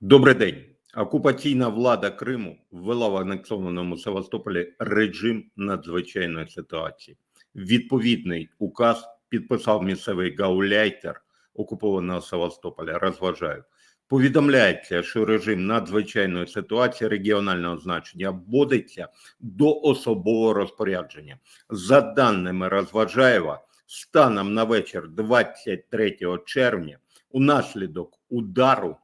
Добрий день. Окупаційна влада Криму ввела в анексованому Севастополі режим надзвичайної ситуації. Відповідний указ підписав місцевий гауляйтер окупованого Севастополя. Розважаю. Повідомляється, що режим надзвичайної ситуації регіонального значення вводиться до особового розпорядження. За даними Розважаєва, станом на вечір 23 червня, унаслідок удару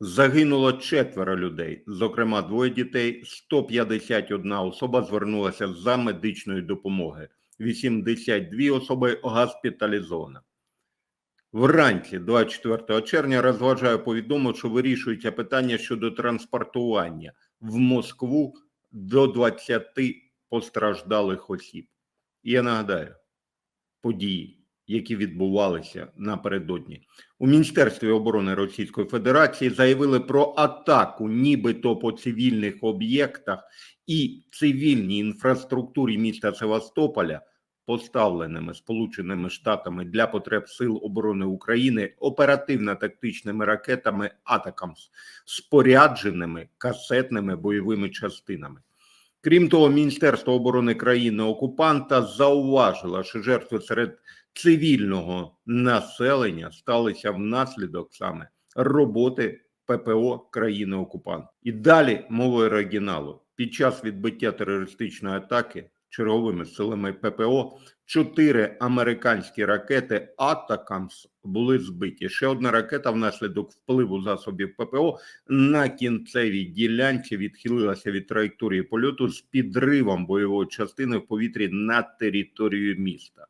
загинуло четверо людей, зокрема двоє дітей. 151 особа звернулася за медичною допомогою. 82 особи госпіталізовано. Вранці 24 червня розважаю повідомив, що вирішується питання щодо транспортування в Москву до 20 постраждалих осіб. Я нагадаю події, які відбувалися напередодні. У Міністерстві оборони Російської Федерації заявили про атаку, нібито по цивільних об'єктах і цивільній інфраструктурі міста Севастополя, поставленими Сполученими Штатами для потреб Сил оборони України оперативно-тактичними ракетами Атакамс, спорядженими касетними бойовими частинами. Крім того, Міністерство оборони країни окупанта зауважило, що жертви серед цивільного населення сталися внаслідок саме роботи ППО країни окупант. І далі мовою оригіналу під час відбиття терористичної атаки черговими силами ППО чотири американські ракети Атакамс були збиті. Ще одна ракета внаслідок впливу засобів ППО на кінцевій ділянці відхилилася від траєкторії польоту з підривом бойової частини в повітрі на територію міста.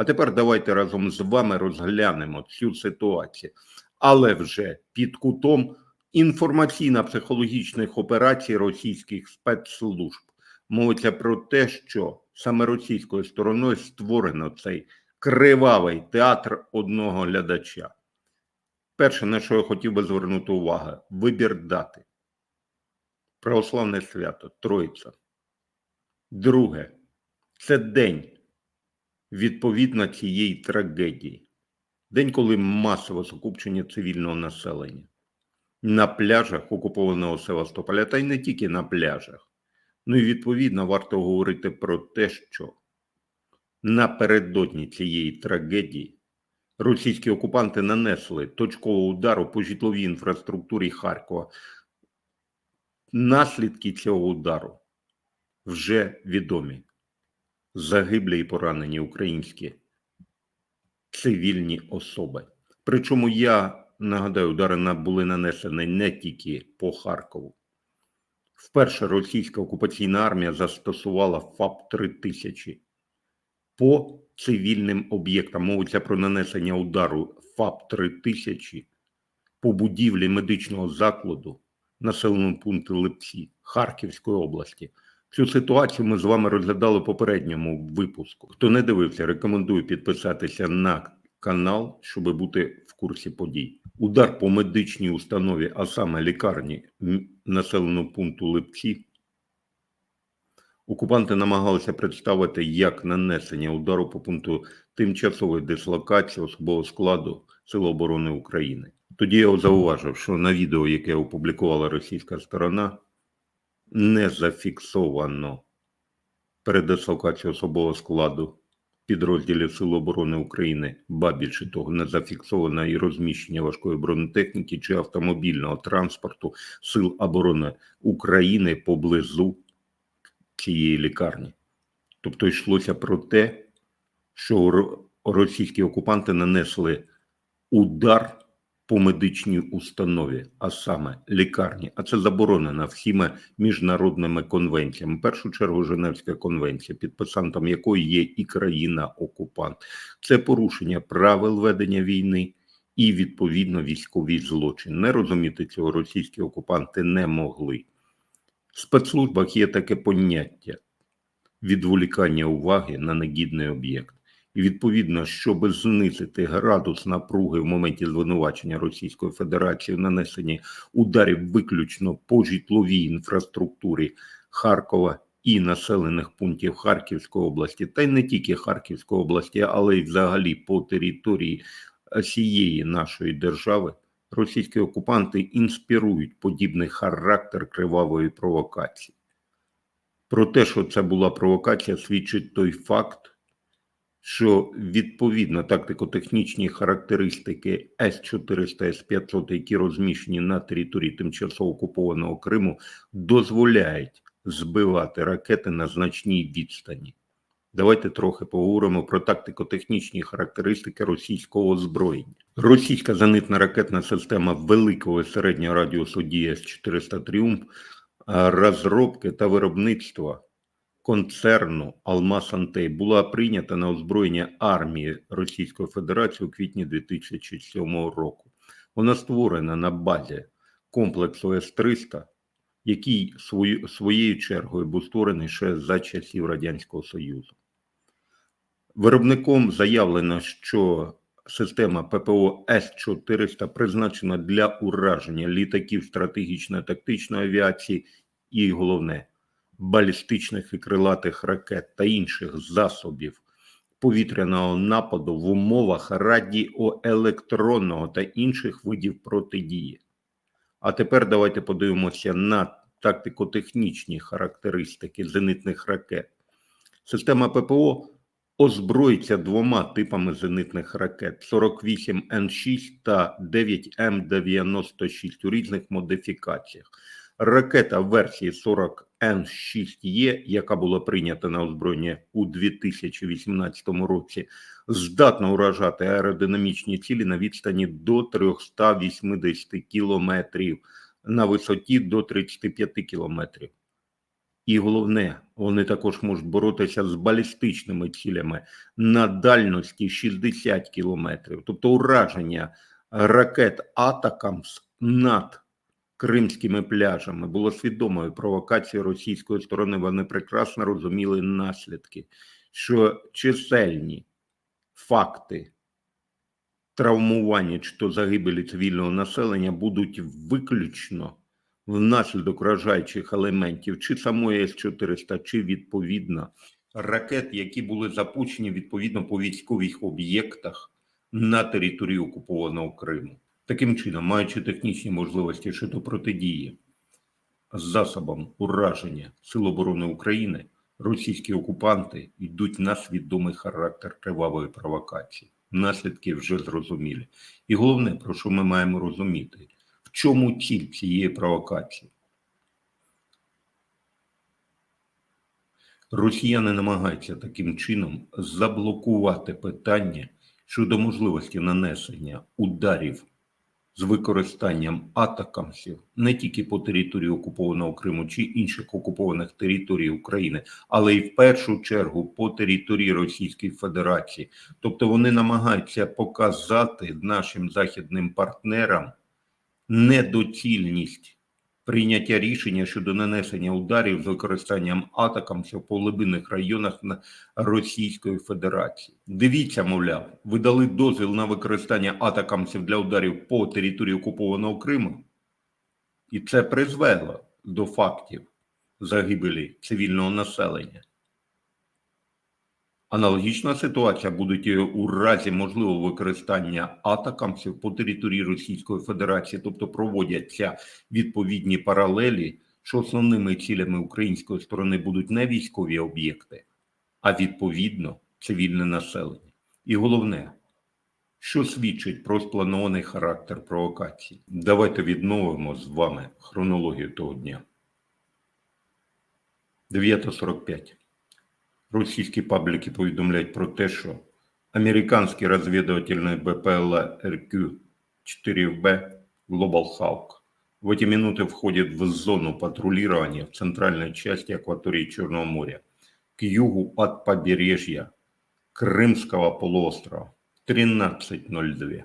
А тепер давайте разом з вами розглянемо цю ситуацію, але вже під кутом інформаційно-психологічних операцій російських спецслужб. Мовиться про те, що саме російською стороною створено цей кривавий театр одного глядача. Перше, на що я хотів би звернути увагу, вибір дати. Православне свято Троїця. Друге, це день відповідно цієї трагедії. День, коли масове закупчення цивільного населення на пляжах окупованого Севастополя, та й не тільки на пляжах. Ну і відповідно варто говорити про те, що напередодні цієї трагедії російські окупанти нанесли точкового удару по житловій інфраструктурі Харкова. Наслідки цього удару вже відомі. Загиблі і поранені українські цивільні особи. Причому я нагадаю, удари були нанесені не тільки по Харкову. Вперше російська окупаційна армія застосувала ФАП 3000 по цивільним об'єктам. Мовиться про нанесення удару ФАП 3000 по будівлі медичного закладу населеному пункту Липці Харківської області. Цю ситуацію ми з вами розглядали в попередньому випуску. Хто не дивився, рекомендую підписатися на канал, щоб бути в курсі подій. Удар по медичній установі, а саме лікарні населеного пункту Липці. Окупанти намагалися представити як нанесення удару по пункту тимчасової дислокації особового складу Сил оборони України. Тоді я зауважив, що на відео, яке опублікувала російська сторона, не зафіксовано передислокацію особового складу підрозділів Сил оборони України, ба більше того, не зафіксовано і розміщення важкої бронетехніки чи автомобільного транспорту Сил оборони України поблизу цієї лікарні. Тобто йшлося про те, що російські окупанти нанесли удар по медичній установі, а саме лікарні, а це заборонено всіма міжнародними конвенціями. В першу чергу Женевська конвенція, підписантом якої є і країна-окупант, це порушення правил ведення війни і відповідно військовий злочин. Не розуміти цього російські окупанти не могли. В спецслужбах є таке поняття відволікання уваги на негідний об'єкт. І відповідно, щоб знизити градус напруги в моменті звинувачення Російської Федерації в нанесенні ударів виключно по житловій інфраструктурі Харкова і населених пунктів Харківської області, та й не тільки Харківської області, але й взагалі по території всієї нашої держави, російські окупанти інспірують подібний характер кривавої провокації. Про те, що це була провокація, свідчить той факт, що відповідно тактико-технічні характеристики С-400, С-500, які розміщені на території тимчасово окупованого Криму, дозволяють збивати ракети на значній відстані. Давайте трохи поговоримо про тактико-технічні характеристики російського озброєння. Російська зенитна ракетна система великого середнього радіусу дії С-400 Тріумф розробки та виробництва концерну Алмаз Антей була прийнята на озброєння армії Російської Федерації у квітні 2007 року. Вона створена на базі комплексу С-300, який своєю чергою був створений ще за часів Радянського Союзу. Виробником заявлено, що система ППО С-400 призначена для ураження літаків стратегічної тактичної авіації і головне балістичних і крилатих ракет та інших засобів повітряного нападу в умовах радіоелектронного та інших видів протидії. А тепер давайте подивимося на тактико-технічні характеристики зенитних ракет. Система ППО озброїться двома типами зенитних ракет 48 Н6 та 9 М96 у різних модифікаціях. Ракета версії 40 Н6Е, яка була прийнята на озброєння у 2018 році, здатна уражати аеродинамічні цілі на відстані до 380 кілометрів, на висоті до 35 кілометрів. І головне, вони також можуть боротися з балістичними цілями на дальності 60 кілометрів, тобто ураження ракет Атакамс над кримськими пляжами було свідомою провокацією російської сторони. Вони прекрасно розуміли наслідки, що чисельні факти травмування чи то загибелі цивільного населення будуть виключно внаслідок вражаючих елементів чи самої С-400, чи відповідно ракет, які були запущені відповідно по військових об'єктах на території окупованого Криму. Таким чином, маючи технічні можливості щодо протидії засобам ураження Сил оборони України, російські окупанти йдуть на свідомий характер кривавої провокації. Наслідки вже зрозумілі. І головне, про що ми маємо розуміти, в чому ціль цієї провокації? Росіяни намагаються таким чином заблокувати питання щодо можливості нанесення ударів з використанням атакамсів не тільки по території окупованого Криму чи інших окупованих територій України, але й в першу чергу по території Російської Федерації. Тобто вони намагаються показати нашим західним партнерам недоцільність прийняття рішення щодо нанесення ударів з використанням атакам в глибинних районах на Російської Федерації. Дивіться, мовляв, ви дали дозвіл на використання атакамсів для ударів по території окупованого Криму, і це призвело до фактів загибелі цивільного населення. Аналогічна ситуація буде у разі можливого використання атакамсів по території Російської Федерації, тобто проводяться відповідні паралелі, що основними цілями української сторони будуть не військові об'єкти, а відповідно цивільне населення. І головне, що свідчить про спланований характер провокації. Давайте відновимо з вами хронологію того дня. 9.45. Російські пабліки повідомляють про те, що американський розвідувальний БПЛА РК-4Б Global Hawk в эти минуты входит в зону патрулирования в центральной части акватории Черного моря, к югу от побережья Крымского полуострова 13.02.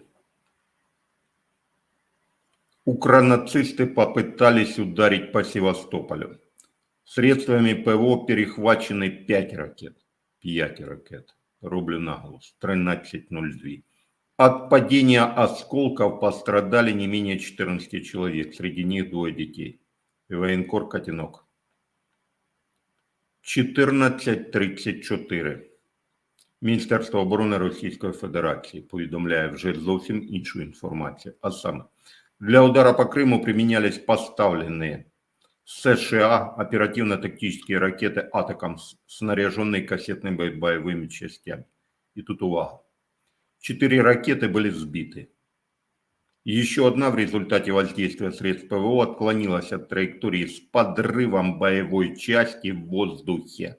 Укронацисты попытались ударить по Севастополю. Средствами ПВО перехвачены 5 ракет. 5 ракет. Рублю на голос. 13.02. От падения осколков пострадали не менее 14 человек. Среди них двое детей. И военкор Котенок. 14.34. Міністерство оборони Російської Федерації повідомляє вже зовсім іншу інформацію. А саме, Для удара по Крыму применялись поставленные с США оперативно-тактические ракеты «Атакамс», снаряженные кассетными боевыми частями. И тут увага. Четыре ракеты были сбиты. Еще одна в результате воздействия средств ПВО отклонилась от траектории с подрывом боевой части в воздухе.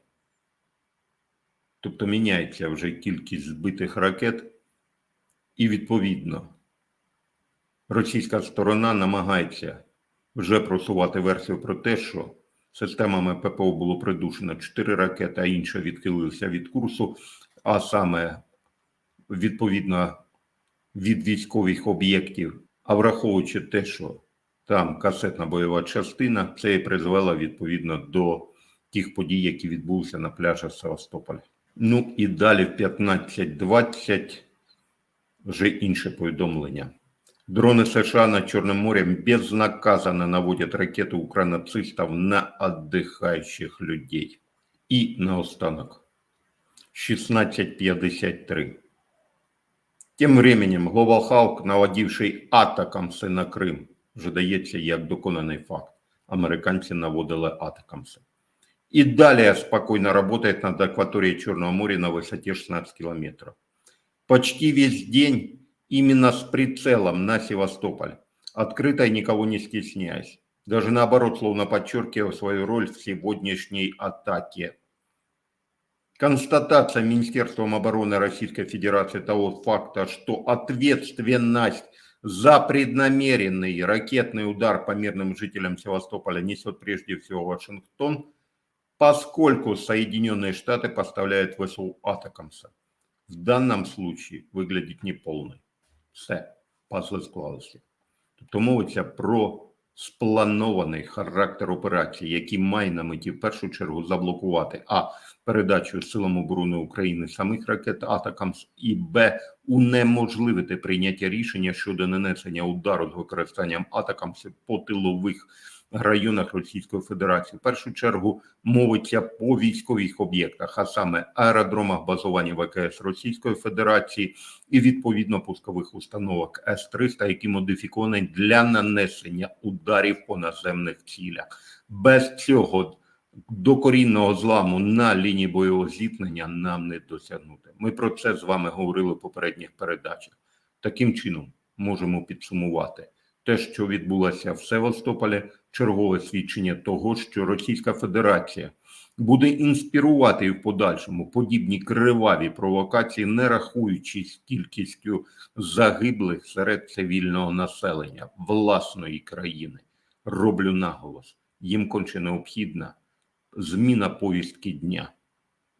Тобто міняється вже кількість збитих ракет, і відповідно російська сторона намагається вже просувати версію про те, що системами ППО було придушено 4 ракети, а інша відхилилася від курсу, а саме відповідно від військових об'єктів, а враховуючи те, що там касетна бойова частина, це і призвело відповідно до тих подій, які відбулися на пляжі Севастополя. Ну і далі в 15.20 вже інше повідомлення. Дроны США над Черным морем безнаказанно наводят ракеты укронацистов на отдыхающих людей. И наостанок. 16.53. Тем временем Global Hawk, наводивший атакамси на Крим, вже дається як доконаний факт. Американці наводили атакамси. И далее спокойно работает над акваторией Черного моря на высоте 16 километров. Почти весь день именно с прицелом на Севастополь, открыто и никого не стесняясь. Даже наоборот, словно подчеркивая свою роль в сегодняшней атаке. Констатация Министерством обороны Российской Федерации того факта, что ответственность за преднамеренный ракетный удар по мирным жителям Севастополя несет прежде всего Вашингтон, поскольку Соединенные Штаты поставляют ВСУ Атакамса. В данном случае выглядит неполный. Все, пазли склалися. Тобто мовиться про спланований характер операції, який має на меті в першу чергу заблокувати а передачу силам оборони України самих ракет Атакамс і Б унеможливити прийняття рішення щодо нанесення удару з використанням Атакамс по тилових районах Російської Федерації. В першу чергу мовиться по військових об'єктах, а саме аеродромах базування ВКС Російської Федерації і відповідно пускових установок С-300, які модифіковані для нанесення ударів по наземних цілях. Без цього докорінного зламу на лінії бойового зіткнення нам не досягнути. Ми про це з вами говорили в попередніх передачах. Таким чином можемо підсумувати те, що відбулося в Севастополі, чергове свідчення того, що Російська Федерація буде інспірувати і в подальшому подібні криваві провокації, не рахуючись кількістю загиблих серед цивільного населення власної країни. Роблю наголос: їм конче необхідна зміна повістки дня.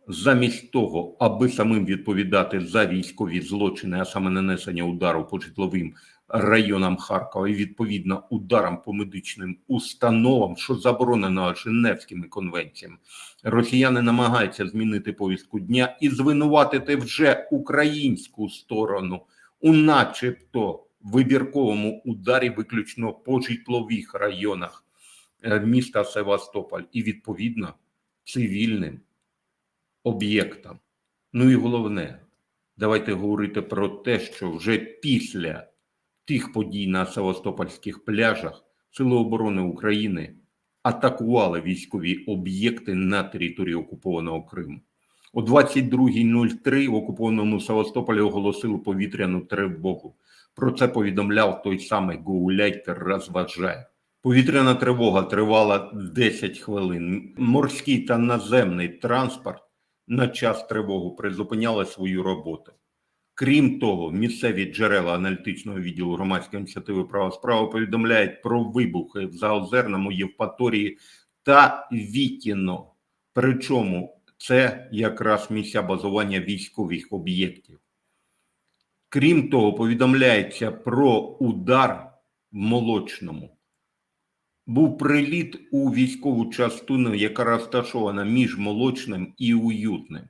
Замість того, аби самим відповідати за військові злочини, а саме нанесення удару по житловим районам Харкова і відповідно ударам по медичним установам, що заборонено Женевськими конвенціями, росіяни намагаються змінити повістку дня і звинуватити вже українську сторону у, начебто, вибірковому ударі виключно по житлових районах е, міста Севастополь і відповідно цивільним об'єктам. Ну і головне, давайте говорити про те, що вже після тих подій на Севастопольських пляжах Сили оборони України атакували військові об'єкти на території окупованого Криму. О 22.03 в окупованому Севастополі оголосили повітряну тривогу. Про це повідомляв той самий Гауляйтер розважає. Повітряна тривога тривала 10 хвилин. Морський та наземний транспорт на час тривоги призупиняли свою роботу. Крім того, місцеві джерела аналітичного відділу громадської ініціативи права справи повідомляють про вибухи в Заозерному, Євпаторії та Вітіно. Причому це якраз місця базування військових об'єктів. Крім того, повідомляється про удар в молочному. Був приліт у військову частину, яка розташована між молочним і уютним.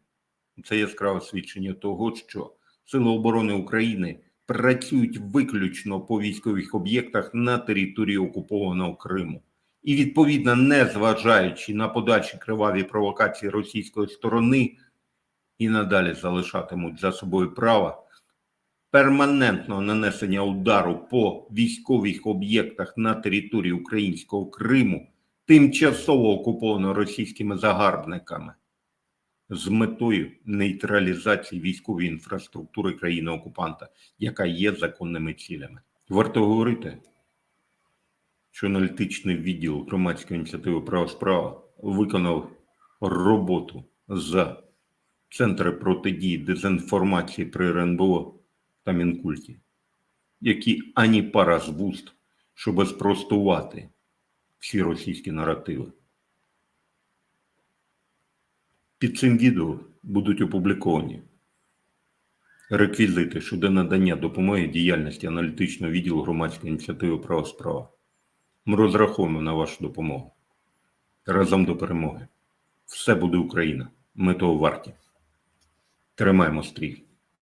Це яскраве свідчення того, що Сили оборони України працюють виключно по військових об'єктах на території окупованого Криму. І відповідно, не зважаючи на подальші криваві провокації російської сторони, і надалі залишатимуть за собою право перманентного нанесення удару по військових об'єктах на території українського Криму, тимчасово окупованого російськими загарбниками, з метою нейтралізації військової інфраструктури країни-окупанта, яка є законними цілями. Варто говорити, що аналітичний відділ громадської ініціативи Права справа виконав роботу за Центри протидії дезінформації при РНБО та Мінкульті, які ані пара з вуст, щоб спростувати всі російські наративи. Під цим відео будуть опубліковані реквізити щодо надання допомоги діяльності аналітичного відділу громадської ініціативи Права справа. Ми розраховуємо на вашу допомогу. Разом до перемоги. Все буде Україна. Ми того варті. Тримаємо стрій.